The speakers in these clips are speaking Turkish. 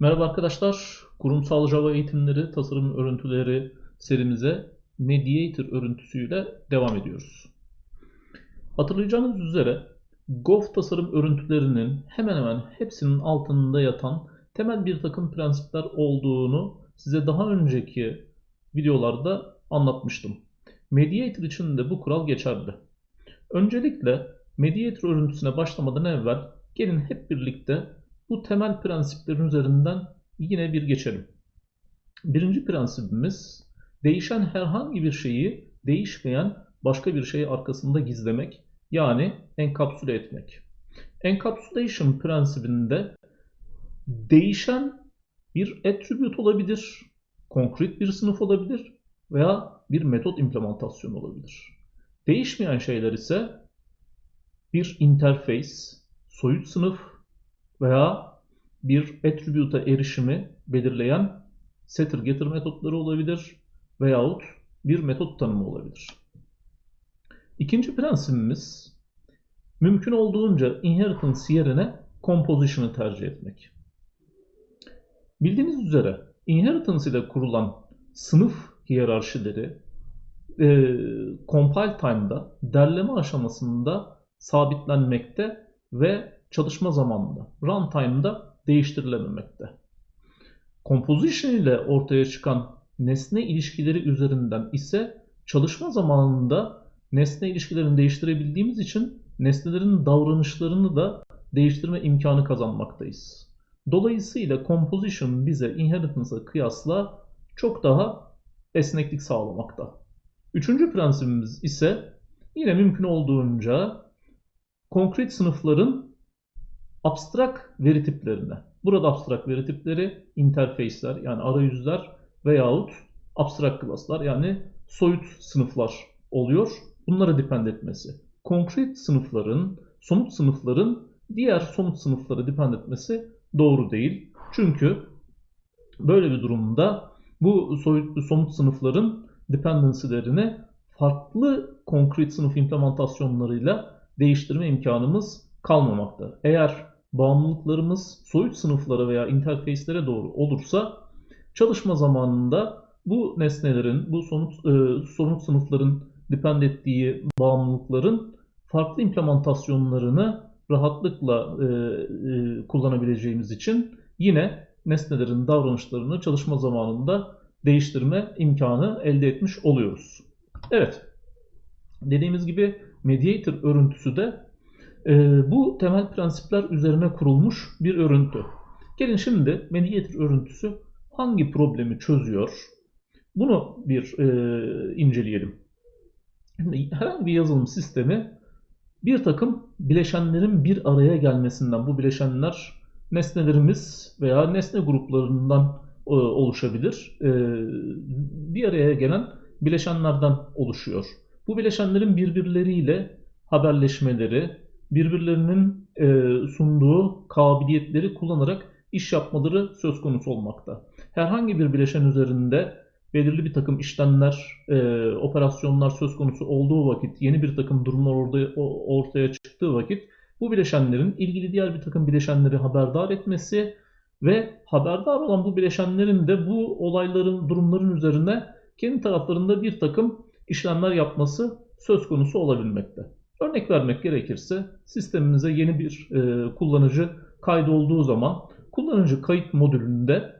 Merhaba arkadaşlar, kurumsal Java eğitimleri, tasarım örüntüleri serimize Mediator örüntüsüyle devam ediyoruz. Hatırlayacağınız üzere Gov tasarım örüntülerinin hemen hemen hepsinin altında yatan temel bir takım prensipler olduğunu size daha önceki videolarda anlatmıştım. Mediator için de bu kural geçerli. Öncelikle Mediator örüntüsüne başlamadan evvel gelin hep birlikte bu temel prensiplerin üzerinden yine bir geçelim. Birinci prensibimiz değişen herhangi bir şeyi değişmeyen başka bir şeyi arkasında gizlemek yani enkapsüle etmek. Encapsulation prensibinde değişen bir attribute olabilir, konkret bir sınıf olabilir veya bir metot implementasyonu olabilir. Değişmeyen şeyler ise bir interface, soyut sınıf veya bir attribute'a erişimi belirleyen setter getter metotları olabilir veyahut bir metot tanımı olabilir. İkinci prensibimiz mümkün olduğunca inheritance yerine composition'ı tercih etmek. Bildiğiniz üzere inheritance ile kurulan sınıf hiyerarşileri e, compile time'da derleme aşamasında sabitlenmekte ve çalışma zamanında, runtime'da değiştirilememekte. Composition ile ortaya çıkan nesne ilişkileri üzerinden ise çalışma zamanında nesne ilişkilerini değiştirebildiğimiz için nesnelerin davranışlarını da değiştirme imkanı kazanmaktayız. Dolayısıyla composition bize inheritance'a kıyasla çok daha esneklik sağlamakta. Üçüncü prensibimiz ise yine mümkün olduğunca konkret sınıfların abstrak veri tiplerine. Burada abstrak veri tipleri interface'ler yani arayüzler veyahut abstrak class'lar yani soyut sınıflar oluyor. Bunlara depend etmesi. Konkret sınıfların, somut sınıfların diğer somut sınıflara depend etmesi doğru değil. Çünkü böyle bir durumda bu soyut somut sınıfların dependency'lerini farklı konkret sınıf implementasyonlarıyla değiştirme imkanımız kalmamakta. Eğer bağımlılıklarımız soyut sınıflara veya interface'lere doğru olursa çalışma zamanında bu nesnelerin, bu somut, e, somut sınıfların depend ettiği bağımlılıkların farklı implementasyonlarını rahatlıkla e, e, kullanabileceğimiz için yine nesnelerin davranışlarını çalışma zamanında değiştirme imkanı elde etmiş oluyoruz. Evet, dediğimiz gibi mediator örüntüsü de bu temel prensipler üzerine kurulmuş bir örüntü. Gelin şimdi mediator örüntüsü hangi problemi çözüyor? Bunu bir e, inceleyelim. Şimdi herhangi bir yazılım sistemi bir takım bileşenlerin bir araya gelmesinden, bu bileşenler nesnelerimiz veya nesne gruplarından e, oluşabilir. E, bir araya gelen bileşenlerden oluşuyor. Bu bileşenlerin birbirleriyle haberleşmeleri, birbirlerinin e, sunduğu kabiliyetleri kullanarak iş yapmaları söz konusu olmakta. Herhangi bir bileşen üzerinde belirli bir takım işlemler, e, operasyonlar söz konusu olduğu vakit, yeni bir takım durumlar orada, ortaya çıktığı vakit bu bileşenlerin ilgili diğer bir takım bileşenleri haberdar etmesi ve haberdar olan bu bileşenlerin de bu olayların, durumların üzerine kendi taraflarında bir takım işlemler yapması söz konusu olabilmekte. Örnek vermek gerekirse sistemimize yeni bir e, kullanıcı kaydolduğu zaman kullanıcı kayıt modülünde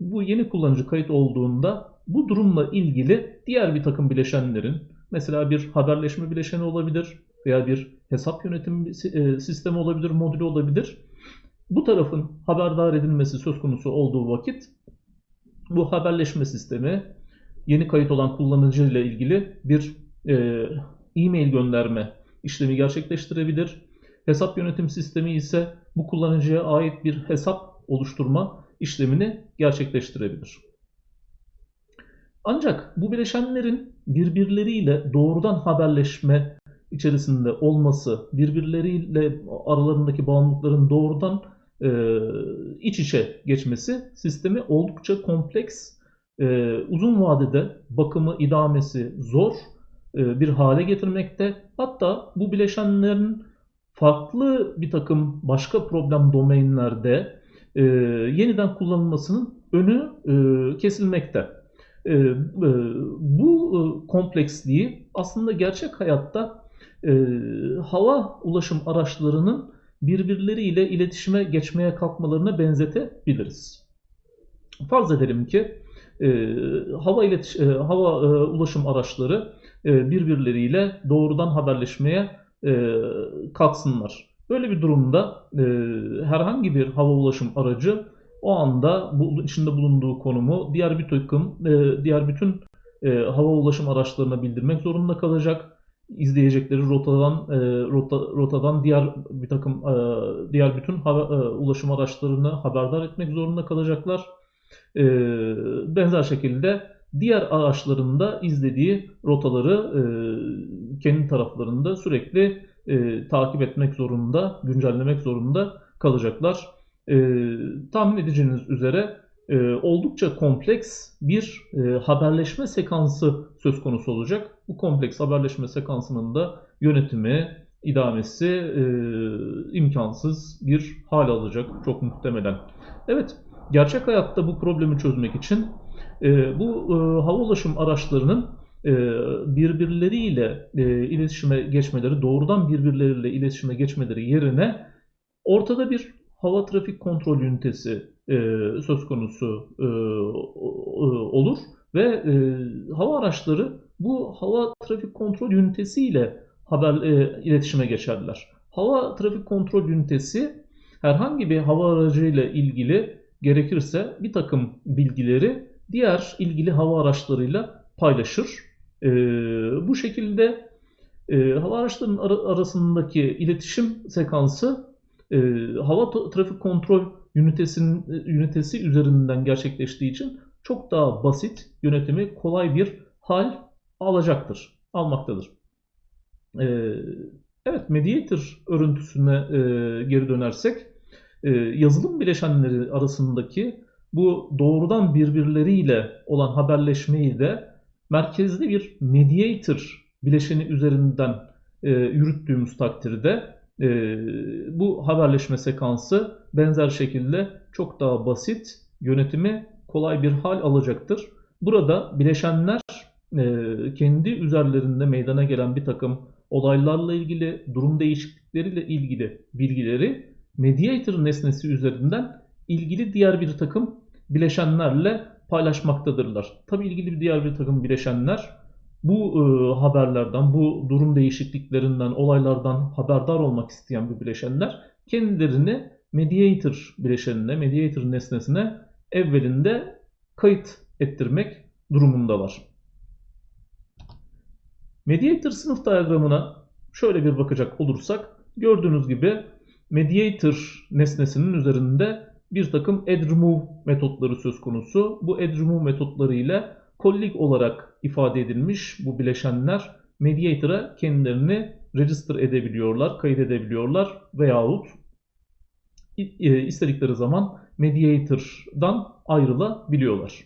bu yeni kullanıcı kayıt olduğunda bu durumla ilgili diğer bir takım bileşenlerin mesela bir haberleşme bileşeni olabilir veya bir hesap yönetim e, sistemi olabilir, modülü olabilir. Bu tarafın haberdar edilmesi söz konusu olduğu vakit bu haberleşme sistemi yeni kayıt olan kullanıcı ile ilgili bir e, e-mail gönderme işlemi gerçekleştirebilir. Hesap yönetim sistemi ise bu kullanıcıya ait bir hesap oluşturma işlemini gerçekleştirebilir. Ancak bu bileşenlerin birbirleriyle doğrudan haberleşme içerisinde olması, birbirleriyle aralarındaki bağımlılıkların doğrudan e, iç içe geçmesi sistemi oldukça kompleks, e, uzun vadede bakımı, idamesi zor bir hale getirmekte. Hatta bu bileşenlerin farklı bir takım başka problem domainlerde e, yeniden kullanılmasının önü e, kesilmekte. E, e, bu e, kompleksliği aslında gerçek hayatta e, hava ulaşım araçlarının birbirleriyle iletişime geçmeye kalkmalarına benzetebiliriz. Farz edelim ki e, hava iletiş e, hava e, ulaşım araçları e, birbirleriyle doğrudan haberleşmeye e, kalksınlar. Böyle bir durumda e, herhangi bir hava ulaşım aracı o anda bu içinde bulunduğu konumu diğer bir takım e, diğer bütün hava ulaşım araçlarına bildirmek zorunda kalacak. İzleyecekleri rotadan rota, rotadan diğer bir takım diğer bütün hava, ulaşım araçlarını haberdar etmek zorunda kalacaklar. Benzer şekilde diğer araçların da izlediği rotaları e, kendi taraflarında sürekli e, takip etmek zorunda, güncellemek zorunda kalacaklar. E, tahmin edeceğiniz üzere e, oldukça kompleks bir e, haberleşme sekansı söz konusu olacak. Bu kompleks haberleşme sekansının da yönetimi, idamesi e, imkansız bir hal alacak çok muhtemelen. Evet, gerçek hayatta bu problemi çözmek için e, bu e, hava ulaşım araçlarının e, birbirleriyle e, iletişime geçmeleri, doğrudan birbirleriyle iletişime geçmeleri yerine ortada bir hava trafik kontrol ünitesi e, söz konusu e, olur ve e, hava araçları bu hava trafik kontrol ünitesiyle haber e, iletişime geçerler. Hava trafik kontrol ünitesi herhangi bir hava aracıyla ilgili gerekirse bir takım bilgileri diğer ilgili hava araçlarıyla paylaşır. E, bu şekilde e, hava araçlarının ar- arasındaki iletişim sekansı e, hava trafik kontrol ünitesinin ünitesi üzerinden gerçekleştiği için çok daha basit, yönetimi kolay bir hal alacaktır, almaktadır. E, evet, mediator örüntüsüne e, geri dönersek, yazılım bileşenleri arasındaki bu doğrudan birbirleriyle olan haberleşmeyi de merkezli bir mediator bileşeni üzerinden e, yürüttüğümüz takdirde e, bu haberleşme sekansı benzer şekilde çok daha basit, yönetimi kolay bir hal alacaktır. Burada bileşenler e, kendi üzerlerinde meydana gelen bir takım olaylarla ilgili, durum değişiklikleriyle ilgili bilgileri mediator nesnesi üzerinden ilgili diğer bir takım bileşenlerle paylaşmaktadırlar. Tabi ilgili bir diğer bir takım bileşenler bu e, haberlerden, bu durum değişikliklerinden, olaylardan haberdar olmak isteyen bu bileşenler kendilerini mediator bileşenine, mediator nesnesine evvelinde kayıt ettirmek durumundalar. Mediator sınıf diyagramına şöyle bir bakacak olursak gördüğünüz gibi mediator nesnesinin üzerinde bir takım add remove metotları söz konusu. Bu add remove metotları ile kollik olarak ifade edilmiş bu bileşenler mediator'a kendilerini register edebiliyorlar, kaydedebiliyorlar veyahut e, istedikleri zaman mediator'dan ayrılabiliyorlar.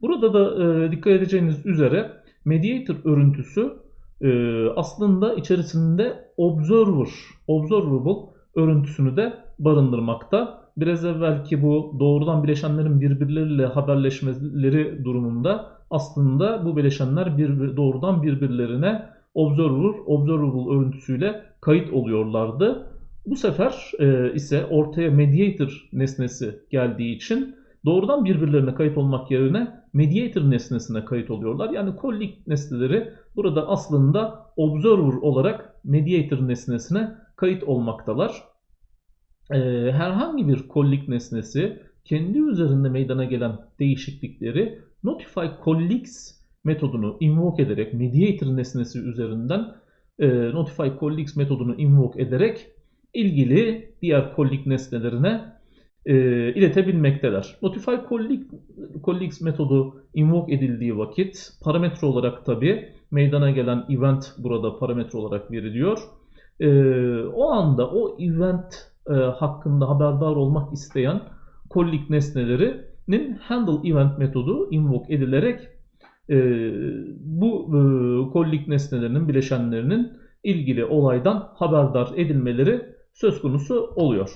Burada da e, dikkat edeceğiniz üzere mediator örüntüsü e, aslında içerisinde observer, observable örüntüsünü de barındırmakta biraz evvelki bu doğrudan bileşenlerin birbirleriyle haberleşmeleri durumunda aslında bu bileşenler bir, doğrudan birbirlerine observer, observable örüntüsüyle kayıt oluyorlardı. Bu sefer e, ise ortaya mediator nesnesi geldiği için doğrudan birbirlerine kayıt olmak yerine mediator nesnesine kayıt oluyorlar. Yani kollik nesneleri burada aslında observer olarak mediator nesnesine kayıt olmaktalar e, herhangi bir kollik nesnesi kendi üzerinde meydana gelen değişiklikleri notify colleagues metodunu invoke ederek mediator nesnesi üzerinden e, notify colleagues metodunu invoke ederek ilgili diğer colleague nesnelerine e, iletebilmekteler. Notify colleagues metodu invoke edildiği vakit parametre olarak tabi meydana gelen event burada parametre olarak veriliyor. E, o anda o event e, hakkında haberdar olmak isteyen kollik nesnelerinin handle event metodu invoke edilerek e, bu e, kollik nesnelerinin bileşenlerinin ilgili olaydan haberdar edilmeleri söz konusu oluyor.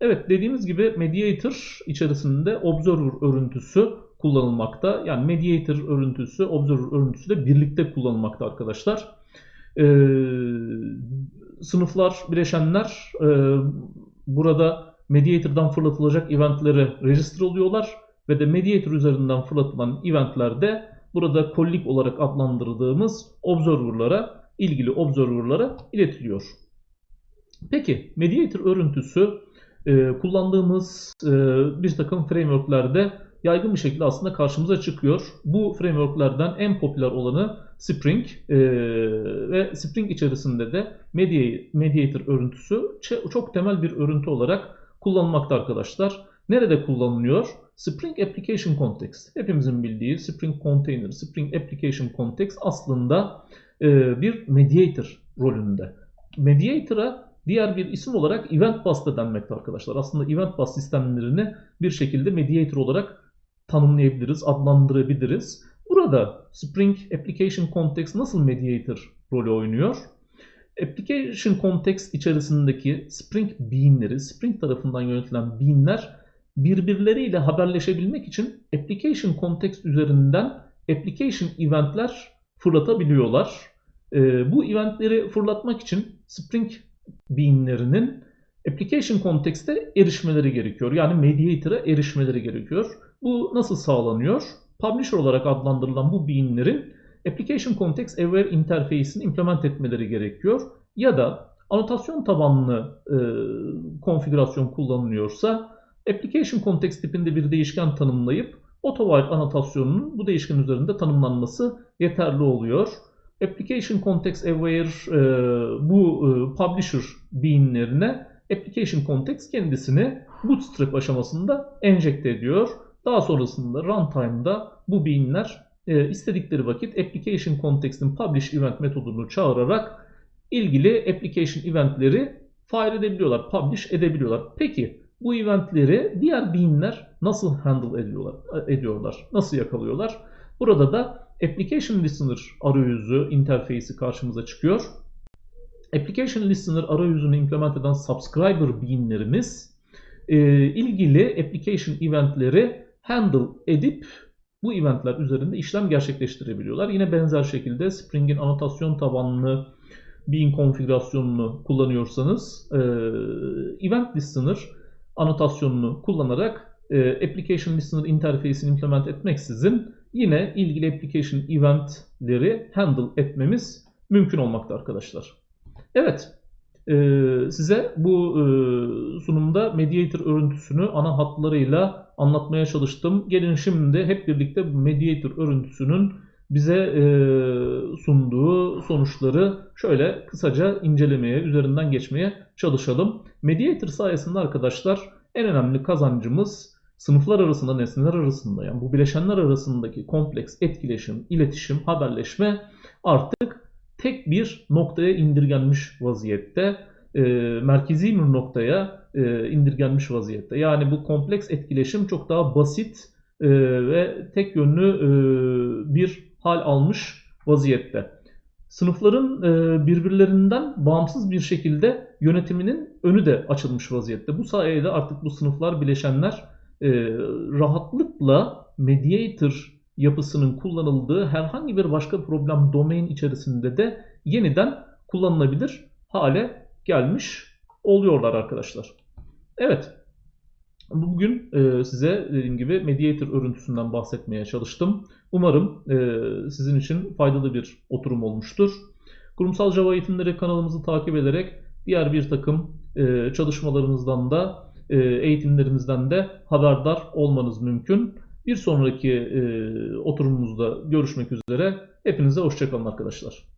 Evet dediğimiz gibi mediator içerisinde observer örüntüsü kullanılmakta. Yani mediator örüntüsü, observer örüntüsü de birlikte kullanılmakta arkadaşlar. Ee, sınıflar, bileşenler e, burada mediator'dan fırlatılacak eventleri register oluyorlar ve de mediator üzerinden fırlatılan eventlerde burada kollik olarak adlandırdığımız observer'lara, ilgili observer'lara iletiliyor. Peki mediator örüntüsü e, kullandığımız e, bir takım frameworklerde yaygın bir şekilde aslında karşımıza çıkıyor. Bu frameworklerden en popüler olanı Spring e, ve Spring içerisinde de mediator örüntüsü çok temel bir örüntü olarak kullanılmakta arkadaşlar. Nerede kullanılıyor? Spring Application Context. Hepimizin bildiği Spring Container, Spring Application Context aslında e, bir mediator rolünde. Mediator'a diğer bir isim olarak Event Bus da denmekte arkadaşlar. Aslında Event Bus sistemlerini bir şekilde mediator olarak tanımlayabiliriz, adlandırabiliriz. Burada Spring Application Context nasıl mediator rolü oynuyor? Application Context içerisindeki Spring beanleri, Spring tarafından yönetilen beanler birbirleriyle haberleşebilmek için Application Context üzerinden Application eventler fırlatabiliyorlar. Ee, bu eventleri fırlatmak için Spring beanlerinin Application Context'e erişmeleri gerekiyor. Yani mediator'a erişmeleri gerekiyor. Bu nasıl sağlanıyor? Publisher olarak adlandırılan bu beanlerin Application Context Aware interface'ini implement etmeleri gerekiyor. Ya da anotasyon tabanlı e, konfigürasyon kullanılıyorsa Application Context tipinde bir değişken tanımlayıp AutoWhile anotasyonunun bu değişken üzerinde tanımlanması yeterli oluyor. Application Context Aware e, bu e, Publisher beanlerine Application Context kendisini Bootstrap aşamasında enjekte ediyor. Daha sonrasında runtime'da bu beanler e, istedikleri vakit Application Context'in Publish Event metodunu çağırarak ilgili application eventleri fire edebiliyorlar, publish edebiliyorlar. Peki bu eventleri diğer beanler nasıl handle ediyorlar, ediyorlar? Nasıl yakalıyorlar? Burada da Application Listener arayüzü interface'i karşımıza çıkıyor. Application Listener arayüzünü implement eden subscriber beanlerimiz e, ilgili application eventleri handle edip bu eventler üzerinde işlem gerçekleştirebiliyorlar. Yine benzer şekilde Spring'in anotasyon tabanlı bean konfigürasyonunu kullanıyorsanız e, event listener anotasyonunu kullanarak e, application listener interface'ini implement etmeksizin yine ilgili application eventleri handle etmemiz mümkün olmakta arkadaşlar. Evet, e, size bu e, sunumda mediator örüntüsünü ana hatlarıyla anlatmaya çalıştım. Gelin şimdi hep birlikte mediator örüntüsünün bize e, sunduğu sonuçları şöyle kısaca incelemeye, üzerinden geçmeye çalışalım. Mediator sayesinde arkadaşlar en önemli kazancımız sınıflar arasında, nesneler arasında yani bu bileşenler arasındaki kompleks etkileşim, iletişim, haberleşme artık tek bir noktaya indirgenmiş vaziyette, e, merkezi bir noktaya e, indirgenmiş vaziyette. Yani bu kompleks etkileşim çok daha basit e, ve tek yönlü e, bir hal almış vaziyette. Sınıfların e, birbirlerinden bağımsız bir şekilde yönetiminin önü de açılmış vaziyette. Bu sayede artık bu sınıflar, bileşenler e, rahatlıkla mediator yapısının kullanıldığı herhangi bir başka problem domain içerisinde de yeniden kullanılabilir hale gelmiş oluyorlar arkadaşlar. Evet. Bugün e, size dediğim gibi mediator örüntüsünden bahsetmeye çalıştım. Umarım e, sizin için faydalı bir oturum olmuştur. Kurumsal Java eğitimleri kanalımızı takip ederek diğer bir takım e, çalışmalarımızdan da eğitimlerimizden de haberdar olmanız mümkün. Bir sonraki oturumumuzda görüşmek üzere. Hepinize hoşçakalın arkadaşlar.